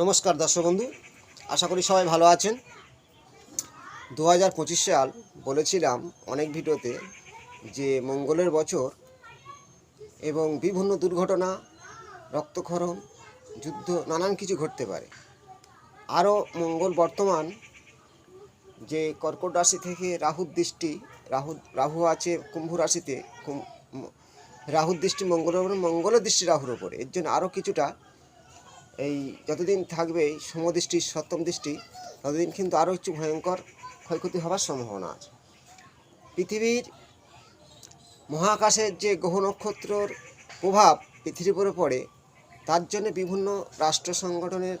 নমস্কার দর্শক বন্ধু, আশা করি সবাই ভালো আছেন। দু হাজার পঁচিশ সাল বলেছিলাম অনেক ভিডিওতে যে মঙ্গলের বছর এবং বিভিন্ন দুর্ঘটনা, রক্তক্ষরণ, যুদ্ধ, নানান কিছু ঘটতে পারে। আরও মঙ্গল বর্তমান যে কর্কট রাশি থেকে রাহুর দৃষ্টি, রাহু রাহু আছে কুম্ভ রাশিতে রাহুর দৃষ্টি মঙ্গলের উপরে, মঙ্গলের দৃষ্টি রাহুর ওপরে এর জন্য আরও কিছুটা এই যতদিন থাকবে সমদৃষ্টি, সপ্তম দৃষ্টি, ততদিন কিন্তু আরও একটু ভয়ঙ্কর ক্ষয়ক্ষতি হওয়ার সম্ভাবনা আছে। পৃথিবীর মহাকাশের যে গ্রহ নক্ষত্রর প্রভাব পৃথিবীর উপরে পড়ে, তার জন্য বিভিন্ন রাষ্ট্র সংগঠনের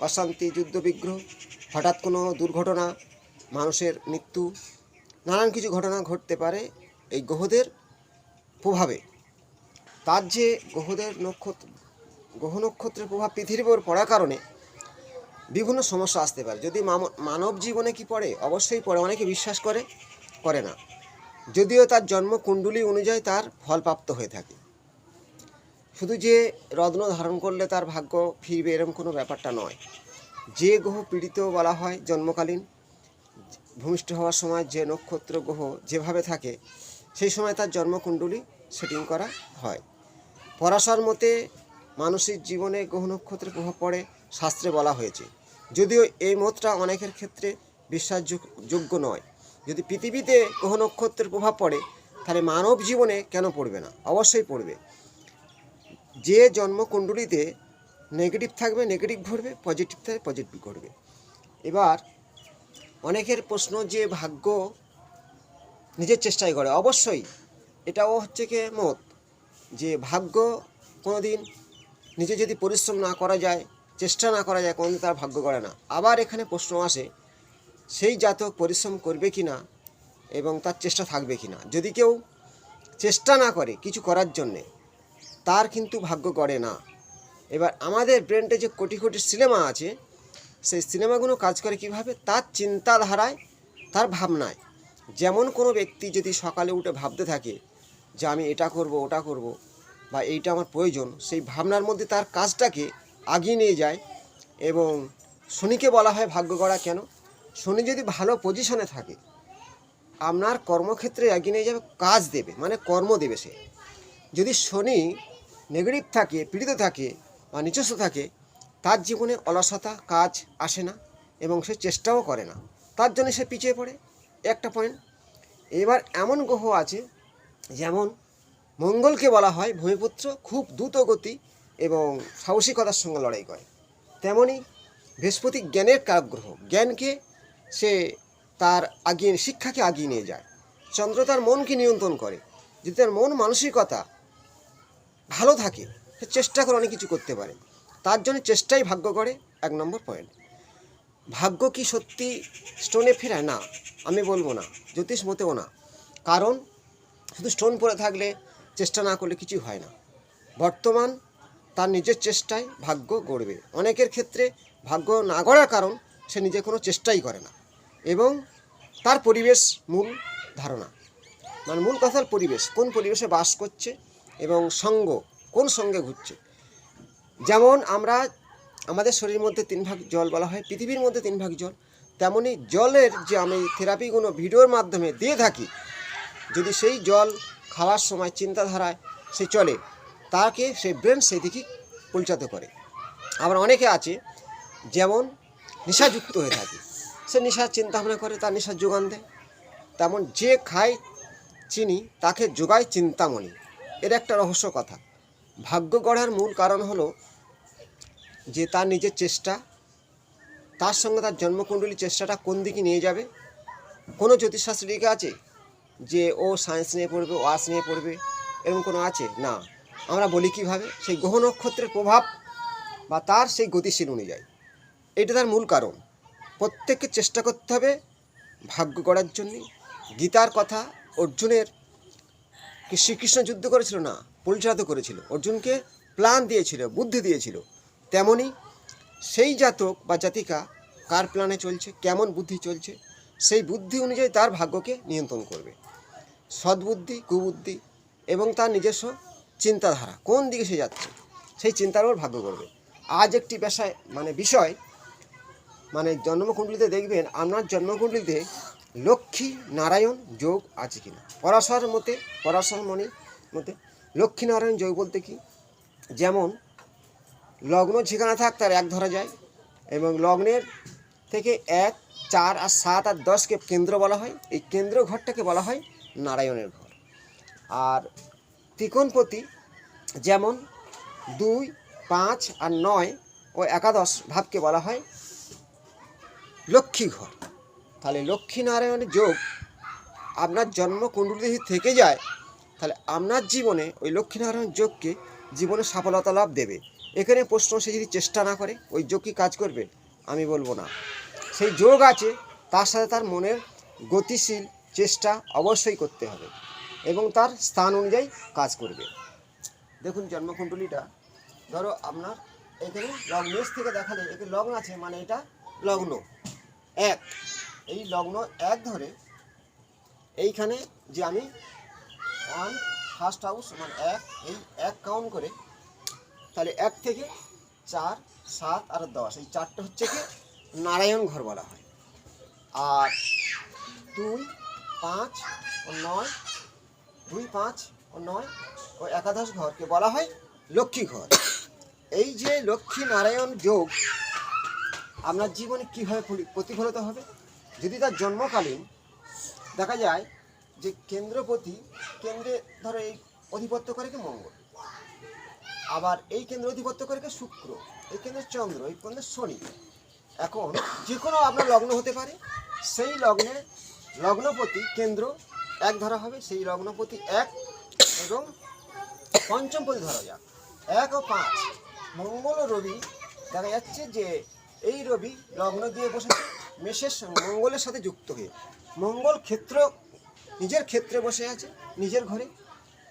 অশান্তি যুদ্ধবিগ্রহ হঠাৎ কোনো দুর্ঘটনা, মানুষের মৃত্যু, নানান কিছু ঘটনা ঘটতে পারে এই গ্রহদের প্রভাবে। তার যে গ্রহদের নক্ষত্র গ্রহ নক্ষত্রের প্রভাব পৃথিবীর উপর পড়ার কারণে বিভিন্ন সমস্যা আসতে পারে। যদি মানব জীবনে কি পড়ে? অবশ্যই পড়ে। অনেকে বিশ্বাস করে করে না। যদিও তার জন্ম কুণ্ডলী অনুযায়ী তার ফল প্রাপ্ত হয়ে থাকে। শুধু যে রত্ন ধারণ করলে তার ভাগ্য ফিরবে এরকম কোনো ব্যাপারটা নয়। যে গ্রহ পীড়িত বলা হয় জন্মকালীন, ভূমিষ্ঠ হওয়ার সময় যে নক্ষত্র গ্রহ যেভাবে থাকে, সেই সময় তার জন্মকুণ্ডলী সেটিং করা হয়। পরাশর মতে মানসিক জীবনে গ্রহ নক্ষত্রের প্রভাব পড়ে, শাস্ত্রে বলা হয়েছে। যদিও এই মতটা অনেকের ক্ষেত্রে বিশ্বাসযোগ্য নয়। যদি পৃথিবীতে গ্রহ নক্ষত্রের প্রভাব পড়ে, তাহলে মানব জীবনে কেন পড়বে না? অবশ্যই পড়বে। যে জন্মকুণ্ডলিতে নেগেটিভ থাকবে নেগেটিভ ঘটবে পজিটিভ থাকবে পজিটিভ ঘটবে। এবার অনেকের প্রশ্ন যে ভাগ্য নিজের চেষ্টাই করে। অবশ্যই এটাও হচ্ছে কি মত? যে ভাগ্য কোনো দিন নিজে যদি পরিশ্রম না করা যায়, চেষ্টা না করা যায়, কোনোদিন তার ভাগ্য করে না। আবার এখানে প্রশ্ন আসে, সেই জাতক পরিশ্রম করবে কি না এবং তার চেষ্টা থাকবে কি না যদি কেউ চেষ্টা না করে কিছু করার জন্যে, তার কিন্তু ভাগ্য গড়ে না। এবার আমাদের ব্রেনটে যে কোটি কোটি সিনেমা আছে, সেই সিনেমাগুলো কাজ করে কীভাবে? তার চিন্তাধারায়, তার ভাবনায়। যেমন কোনো ব্যক্তি যদি সকালে উঠে ভাবতে থাকে, যে আমি এটা করব, ওটা করব বা এইটা আমার প্রয়োজন, সেই ভাবনার মধ্যে তার কাজটাকে আগিয়ে নিয়ে যায় এবং শনিকে বলা হয় ভাগ্য গড়া কেন? শনি যদি ভালো পজিশনে থাকে, আপনার কর্মক্ষেত্রে এগিয়ে নিয়ে যাবে, কাজ দেবে মানে কর্ম দেবে সে। যদি শনি নেগেটিভ থাকে, পীড়িত থাকে বা নিজস্ব থাকে, তার জীবনে অলসতা, কাজ আসে না এবং সে চেষ্টাও করে না। তার জন্য সে পিছিয়ে পড়ে। একটা পয়েন্ট এবার এমন গ্রহ আছে, যেমন মঙ্গলকে বলা হয় ভূমিপুত্র, খুব দ্রুত গতি এবং সাহসিকতার সঙ্গে লড়াই করে। তেমনি বৃহস্পতি জ্ঞানের কারক গ্রহ জ্ঞানকে সে তার আগিয়ে শিক্ষাকে আগিয়ে নিয়ে যায়। চন্দ্র তার মনকে নিয়ন্ত্রণ করে। যদি তার মন মানসিকতা ভালো থাকে, সে চেষ্টা করে অনেক কিছু করতে পারে। তার জন্য চেষ্টাই ভাগ্য করে, এক নম্বর পয়েন্ট ভাগ্য কি সত্যি স্টোনে ফেরায়? না, আমি বলব না, জ্যোতিষ মতেও না। কারণ শুধু স্টোন পড়ে থাকলে চেষ্টা না করলে কিছু হয় না। বর্তমান তার নিজের চেষ্টায় ভাগ্য গড়বে। অনেকের ক্ষেত্রে ভাগ্য না গড়ার কারণ সে নিজে কোনো চেষ্টাই করে না এবং তার পরিবেশ মূল ধারণা। মানে মূল কথার পরিবেশ, কোন পরিবেশে বাস করছে এবং সঙ্গ, কোন সঙ্গে ঘুরছে। যেমন আমরা, আমাদের শরীরের মধ্যে তিন ভাগ জল বলা হয়, পৃথিবীর মধ্যে তিন ভাগ জল। তেমনি জলের যে আমি থেরাপিগুলো ভিডিওর মাধ্যমে দিয়ে থাকি, যদি সেই জল খাওয়ার সময় চিন্তাধারায় সে চলে, তাকে সেই ব্রেন সেই দিকে পরিচালিত করে। আবার অনেকে আছে, যেমন নেশাযুক্ত হয়ে থাকে। সে নেশার চিন্তা ভাবনা করে, তার নেশার যোগান দেয়। তেমন যে খায় চিনি, তাকে যোগায় চিন্তামণি। এর একটা রহস্য কথা। ভাগ্য গড়ার মূল কারণ হলো যে তার নিজের চেষ্টা, তার সঙ্গে তার জন্মকুণ্ডলী চেষ্টাটা কোন দিকে নিয়ে যাবে? কোনো জ্যোতিষশাস্ত্র লেখা আছে? যে ও সায়েন্স নিয়ে পড়বে, ও আর্টস নিয়ে পড়বে, এরকম কোনো আছে? না। আমরা বলি কীভাবে? সেই গ্রহ নক্ষত্রের প্রভাব বা তার সেই গতিশীল অনুযায়ী। এটা তার মূল কারণ। প্রত্যেককে চেষ্টা করতে হবে ভাগ্য গড়ার জন্যে। গীতার কথা অর্জুনের কি শ্রীকৃষ্ণ যুদ্ধ করেছিল? না, পরিচালিত করেছিল। অর্জুনকে প্ল্যান দিয়েছিল, বুদ্ধি দিয়েছিল। তেমনি সেই জাতক বা জাতিকা কার প্ল্যানে চলছে? কেমন বুদ্ধি চলছে? সেই বুদ্ধি অনুযায়ী তার ভাগ্যকে নিয়ন্ত্রণ করবে। সদ্বুদ্ধি, কুবুদ্ধি এবং তার নিজস্ব চিন্তাধারা। কোন দিকে সে যাচ্ছে? সেই চিন্তার ওপর ভাগ্য করবে। আজ একটি পেশায় মানে বিষয় মানে জন্মকুণ্ডলিতে দেখবেন, আপনার জন্মকুণ্ডলিতে লক্ষ্মী নারায়ণ যোগ আছে কিনা? পরাশর মতে, পরাশর মনে মতে, লক্ষ্মী নারায়ণ যোগ বলতে কি? যেমন, লগ্ন যেখানে থাক তার এক ধরা যায় এবং লগ্নের থেকে এক, চার আর সাত আর দশকে কেন্দ্র বলা হয়। এই কেন্দ্র ঘরটাকে বলা হয় নারায়ণের ঘর। আর ত্রিকোণপতি যেমন দুই, পাঁচ আর নয় ও একাদশ ভাবকে বলা হয় লক্ষ্মী ঘর তাহলে লক্ষ্মী নারায়ণের যোগ আপনার জন্মকুণ্ডলী যদি থেকে যায়, তাহলে আপনার জীবনে ওই লক্ষ্মীনারায়ণ যোগকে জীবনে সফলতা লাভ দেবে। এখানে প্রশ্ন সে যদি চেষ্টা না করে, ওই যোগ কি কাজ করবে? আমি বলব না। সেই যোগ আছে তার সাথে তার মনের গতিশীল চেষ্টা অবশ্যই করতে হবে এবং তার স্থান অনুযায়ী কাজ করবে। দেখুন জন্মকুণ্ডলীটা, ধরো আপনার এখানে লগ্নেশ থেকে দেখালে এখানে লগ্ন আছে মানে এটা লগ্ন। এক, এই লগ্ন এক ধরে এইখানে যে আমি ওয়ান ফার্স্ট হাউস মানে এক, এই এক কাউন্ট করে তাহলে এক থেকে চার, সাত আর দশ, এই চারটে হচ্ছে কি নারায়ণ ঘর বলা হয়। আর দুই, পাঁচ ও নয়, দুই, পাঁচ ও নয় ও একাদশ ঘরকে বলা হয় লক্ষ্মী ঘর। এই যে লক্ষ্মী নারায়ণ যোগ, আপনার জীবনে কীভাবে প্রতিফলিত হবে? যদি তার জন্মকালীন দেখা যায় যে কেন্দ্রপতি কেন্দ্রে ধরো এই অধিপত্য করে কি মঙ্গল, আবার এই কেন্দ্র অধিপত্য করে কি শুক্র, এই কেন্দ্রের চন্দ্র, এই কেন্দ্রের শনি এখন যে কোনো আপনার লগ্ন হতে পারে, সেই লগ্নে লগ্নপতি কেন্দ্র এক ধরা হবে, সেই লগ্নপতি এক এবং পঞ্চমপতি ধরা যাক। এক ও পাঁচ, মঙ্গল ও রবি, দেখা যাচ্ছে যে এই রবি লগ্ন দিয়ে বসেছে, মেষের মঙ্গলের সাথে যুক্ত হয়ে। মঙ্গল ক্ষেত্র, নিজের ক্ষেত্রে বসে আছে, নিজের ঘরে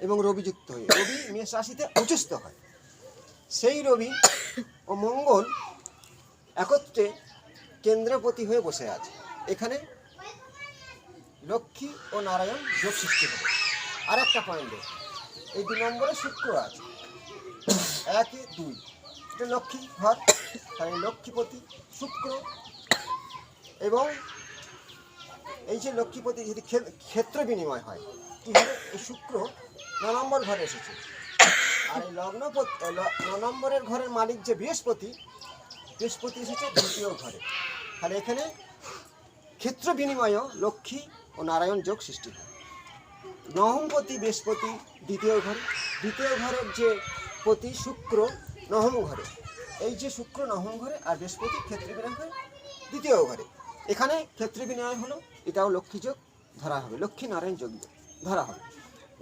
এবং রবি যুক্ত হয়ে। রবি মেষ রাশিতে উচ্চস্থ হয়। সেই রবি ও মঙ্গল একত্রে কেন্দ্রপতি হয়ে বসে আছে। এখানে লক্ষ্মী ও নারায়ণ যোগ সৃষ্টি হবে আর একটা পয়েন্ট এই দু নম্বরে শুক্র আছে। একে দুই, এটা লক্ষ্মী ঘর, তাহলে লক্ষ্মীপতি শুক্র। এবং এই যে লক্ষ্মীপতি যদি ক্ষে- ক্ষেত্র বিনিময় হয় কী হবে এই শুক্র ন নম্বর ঘরে এসেছে। আর এই লগ্নপতি ন নম্বরের ঘরের মালিক যে বৃহস্পতি বৃহস্পতি এসেছে দ্বিতীয় ঘরে। তাহলে এখানে ক্ষেত্র বিনিময়ও লক্ষ্মী ও নারায়ণ যোগ সৃষ্টি হয়। নহমপতি বৃহস্পতি দ্বিতীয় ঘরে। দ্বিতীয় ঘরের যে পতি শুক্র নহম ঘরে। এই যে শুক্র নহম ঘরে আর বৃহস্পতি ক্ষেত্র বিনিময় দ্বিতীয় ঘরে। এখানে ক্ষেত্র বিনিময় হলো, এটাও লক্ষ্মী যোগ ধরা হবে। লক্ষ্মী নারায়ণ যোগ ধরা হবে।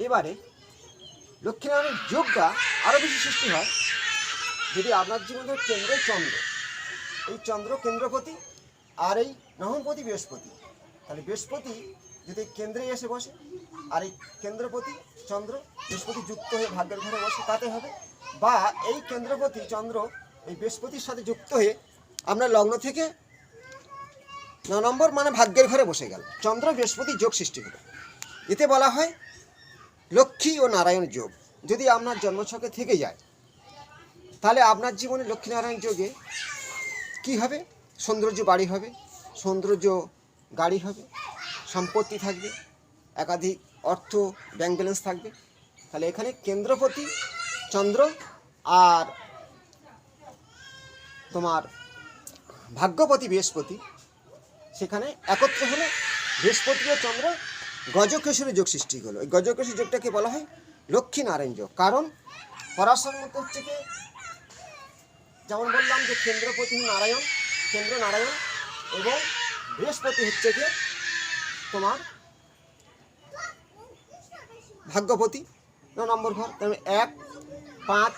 এবারে লক্ষ্মীনারায়ণ যোগটা আরও বেশি সৃষ্টি হয়। যদি আপনার জীবনের কেন্দ্রে চন্দ্র এই চন্দ্র কেন্দ্রপতি আর এই নহমপতি বৃহস্পতি। তাহলে বৃহস্পতি যদি কেন্দ্রে এসে বসে, আর এই কেন্দ্রপতি চন্দ্র বৃহস্পতি যুক্ত হয়ে ভাগ্যের ঘরে বসে, তাতে হবে। বা এই কেন্দ্রপতি চন্দ্র এই বৃহস্পতির সাথে যুক্ত হয়ে আমরা লগ্ন থেকে ন নম্বর মানে ভাগ্যের ঘরে বসে গেল। চন্দ্র বৃহস্পতি যোগ সৃষ্টি হলো। এতে বলা হয় লক্ষ্মী ও নারায়ণ যোগ। যদি আপনার জন্মছকে থেকে যায়, তাহলে আপনার জীবনে লক্ষ্মীনারায়ণ যোগে কি হবে? সৌন্দর্য বাড়ি হবে, সৌন্দর্য গাড়ি হবে, সম্পত্তি থাকবে, একাধিক অর্থ ব্যাংক ব্যালেন্স থাকবে। তাহলে এখানে কেন্দ্রপতি চন্দ্র আর তোমার ভাগ্যপতি বৃহস্পতি, সেখানে একত্র হলো বৃহস্পতি ও চন্দ্র। গজকেশরী যোগ সৃষ্টি হলো। এই গজকেশরী যোগটাকে বলা হয় লক্ষ্মী নারায়ণ যোগ। কারণ পরাশর মতো হচ্ছে কি? যেমন বললাম যে কেন্দ্রপতি নারায়ণ, কেন্দ্র নারায়ণ এবং বৃহস্পতি হচ্ছে কি তোমার ভাগ্যপতি। নম্বর ঘর তাহলে এক, পাঁচ,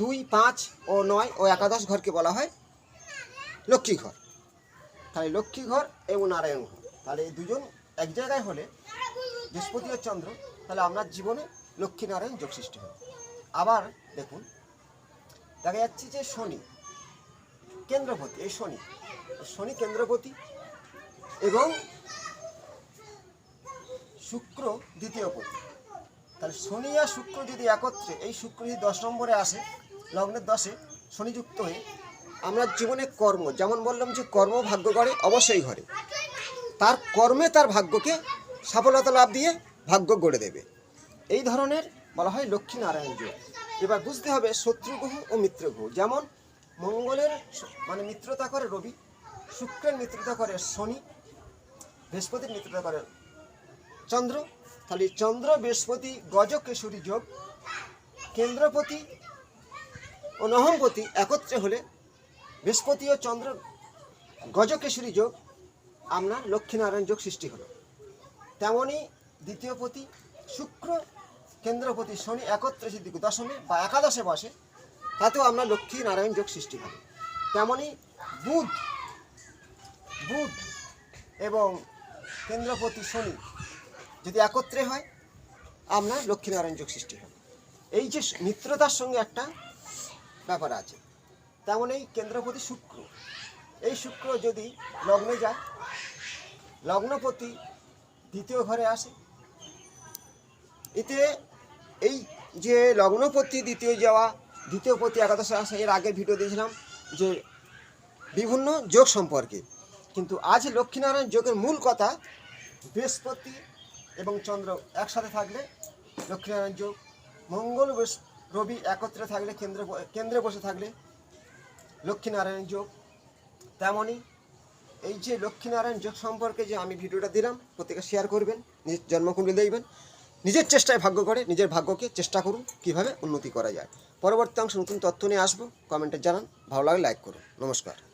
দুই, পাঁচ ও নয় ও একাদশ ঘরকে বলা হয় লক্ষ্মী ঘর। তাহলে লক্ষ্মী ঘর এবং নারায়ণ ঘর। তাহলে এই দুজন এক জায়গায় হলে বৃহস্পতি ও চন্দ্র, তাহলে আপনার জীবনে লক্ষ্মী নারায়ণ যোগ সৃষ্টি হবে। আবার দেখুন দেখা যাচ্ছে যে শনি কেন্দ্রপতি, এই শনি শনি কেন্দ্রপতি এবং শুক্র দ্বিতীয় পতি। তাহলে শনি আর শুক্র যদি একত্রে, এই শুক্র যদি দশ নম্বরে আসে, লগ্নের দশে শনিযুক্ত হয়ে, আমরা জীবনে কর্ম, যেমন বললাম যে কর্ম ভাগ্য গড়ে অবশ্যই ঘরে। তার কর্মে তার ভাগ্যকে সফলতা লাভ দিয়ে ভাগ্য গড়ে দেবে। এই ধরনের বলা হয় লক্ষ্মী নারায়ণ যোগ। এবার বুঝতে হবে শত্রু গ্রহ ও মিত্র গ্রহ। যেমন মঙ্গলের মানে মিত্রতা করে রবি, শুক্রের মিত্রতা করে শনি, বৃহস্পতির মিত্রতা করে চন্দ্র। তাহলে চন্দ্র, বৃহস্পতি গজকেশরী যোগ, কেন্দ্রপতি ও নহমপতি একত্রে হলে বৃহস্পতি ও চন্দ্র গজকেশরী যোগ, আপনার লক্ষ্মীনারায়ণ যোগ সৃষ্টি হলো। তেমনই দ্বিতীয় পতি শুক্র কেন্দ্রপতি শনি একত্রে যদি দশমে বা একাদশে বসে, তাতেও আমরা লক্ষ্মী নারায়ণ যোগ সৃষ্টি করি। তেমনই বুধ বুধ এবং কেন্দ্রপতি শনি যদি একত্রে হয় আপনার লক্ষ্মীনারায়ণ যোগ সৃষ্টি হয় এই যে মিত্রতার সঙ্গে একটা ব্যাপার আছে, তেমন এই কেন্দ্রপতি শুক্র। এই শুক্র যদি লগ্নে যায়, লগ্নপতি দ্বিতীয় ঘরে আসে, এতে এই যে লগ্নপতি, দ্বিতীয় যাওয়া, দ্বিতীয় পতি একাদশে এর আগে ভিডিও দিয়েছিলাম যে বিভিন্ন যোগ সম্পর্কে। কিন্তু আজ লক্ষ্মীনারায়ণ যোগের মূল কথা, বৃহস্পতি এবং চন্দ্র একসাথে থাকলে লক্ষ্মীনারায়ণ যোগ, মঙ্গল রবি একত্রে থাকলে কেন্দ্রে কেন্দ্রে বসে থাকলে লক্ষ্মীনারায়ণ যোগ। তেমনই এই যে লক্ষ্মীনারায়ণ যোগ সম্পর্কে যে আমি ভিডিওটা দিলাম, প্রত্যেকে শেয়ার করবেন নিজের জন্মকুণ্ডলী দেখবেন। নিজের চেষ্টায় ভাগ্য করে, নিজের ভাগ্যকে চেষ্টা করুন কীভাবে উন্নতি করা যায়। পরবর্তী অংশে নতুন তথ্য নিয়ে আসব। কমেন্টে জানান। ভালো লাগে লাইক করুন। নমস্কার।